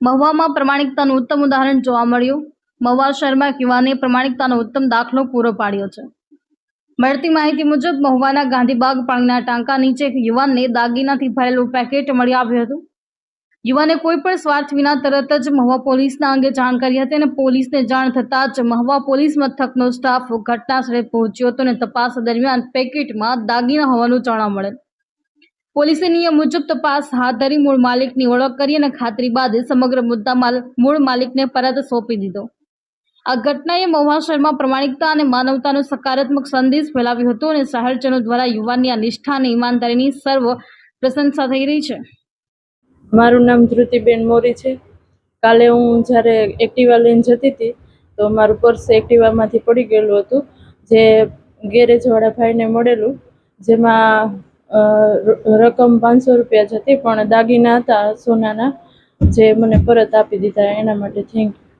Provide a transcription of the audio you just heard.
મહુવામાં પ્રમાણિકતાનું ઉત્તમ ઉદાહરણ જોવા મળ્યું. મહુવા શહેરમાં એક યુવાને પ્રમાણિકતાનો ઉત્તમ દાખલો પૂરો પાડ્યો છે. મળતી માહિતી મુજબ, મહુવાના ગાંધીબાગ પાણીના ટાંકા નીચે એક યુવાનને દાગીનાથી ભરેલું પેકેટ મળી આવ્યું હતું. યુવાને કોઈ પણ સ્વાર્થ વિના તરત જ મહુવા પોલીસના અંગે જાણ કરી હતી અને પોલીસને જાણ થતાં જ મહુવા પોલીસ મથકનો સ્ટાફ ઘટના સ્થળે પહોંચ્યો હતો અને તપાસ દરમિયાન પેકેટમાં દાગીના હોવાનું જાણવા મળેલ. પોલીસે નિયમ મુજબ તપાસ હાથ ધરી મૂળ માલિકની ઓળખ કરી અને ખાતરી બાદ સમગ્ર મુદ્દા મૂળ માલિકને પરત સોંપી દીધો. આ ઘટનાએ મહુવા શહેરમાં પ્રમાણિકતા અને માનવતાનો સકારાત્મક સંદેશ ફેલાવ્યો હતો અને શહેરજનો દ્વારા યુવાનની આ નિષ્ઠા અને ઈમાનદારીની સર્વ પ્રશંસા થઈ રહી છે. મારું નામ ધ્રુતિબેન મોરી છે. કાલે હું જ્યારે એક્ટિવા લઈને જતી હતી, તો મારું પર્સ એક્ટિવામાંથી પડી ગયેલું હતું. જે ગેરેજવાળા ભાઈને મળેલું, જેમાં રકમ પાંચસો રૂપિયા જ હતી, પણ દાગીના હતા સોનાના, જે મને પરત આપી દીધા એના માટે થેન્ક